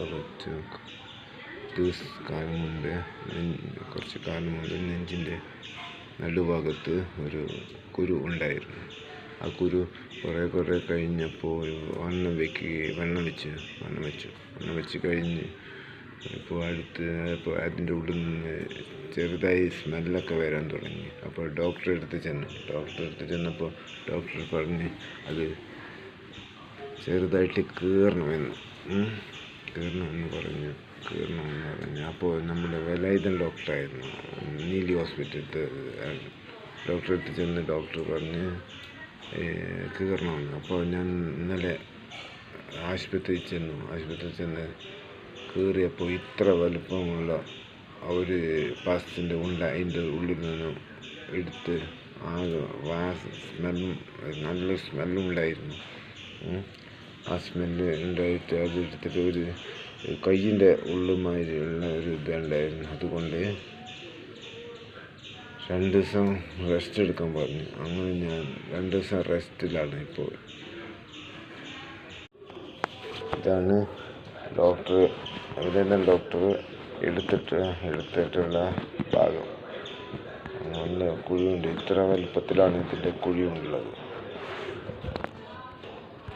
കുറച്ച് ദിവസ കാലം നെഞ്ച് കുറച്ച് കാലം മുമ്പ് നെഞ്ചിന്റെ നടുഭാഗത്ത് ഒരു കുരു ഉണ്ടായിരുന്നു. ആ കുരു കുറേ കുറേ കഴിഞ്ഞപ്പോൾ വണ്ണം വെക്കുകയും വണ്ണം വെച്ച് വണ്ണം വെച്ചു വണ്ണം വെച്ച് കഴിഞ്ഞ് ഇപ്പോൾ അടുത്ത് ഇപ്പോൾ അതിന്റെ ഉള്ളിൽ നിന്ന് ചെറുതായി സ്മെല്ലൊക്കെ വരാൻ തുടങ്ങി. അപ്പോൾ ഡോക്ടറെ അടുത്ത് ചെന്നു ഡോക്ടറെ അടുത്ത് ചെന്നപ്പോൾ ഡോക്ടർ പറഞ്ഞ് അത് ചെറുതായിട്ട് കീറണമെന്ന്. ഉം. പറഞ്ഞ് പറഞ്ഞു എന്ന് പറഞ്ഞു അപ്പോൾ നമ്മുടെ വേലായുധൻ ഡോക്ടറായിരുന്നു നീലി ഹോസ്പിറ്റലത്തെ ഡോക്ടറെ അടുത്ത് ചെന്ന് ഡോക്ടർ പറഞ്ഞ് കയറണമെന്ന് അപ്പോൾ ഞാൻ ഇന്നലെ ആശുപത്രിയിൽ ചെന്നു ആശുപത്രിയിൽ ചെന്ന് കയറിയപ്പോൾ ഇത്ര വലുപ്പമുള്ള ഒരു പാസ്റ്റിന്റെ ഉണ്ട അതിന്റെ ഉള്ളിൽ നിന്നും എടുത്ത് ആകെ വാ സ്മെല്ലും നല്ല സ്മെല്ലും ഉണ്ടായിരുന്നു. ആ സ്മെല്ല് ഉണ്ടായിട്ട് അത് എടുത്തിട്ട് ഒരു കയ്യിന്റെ ഉള്ളുമാതിരിയുള്ള ഒരു ഇതുണ്ടായിരുന്നു. അതുകൊണ്ട് രണ്ട് ദിവസം റെസ്റ്റ് എടുക്കാൻ പറഞ്ഞു. അങ്ങനെ ഞാൻ രണ്ട് ദിവസം റെസ്റ്റിലാണ് ഇപ്പോൾ. ഇതാണ് ഡോക്ടർ ഇതെല്ലാം ഡോക്ടർ എടുത്തിട്ട് എടുത്തിട്ടുള്ള ഭാഗം. നല്ല കുഴിയുണ്ട്. ഇത്ര വലുപ്പത്തിലാണ് ഇതിന്റെ കുഴിയുള്ളത്.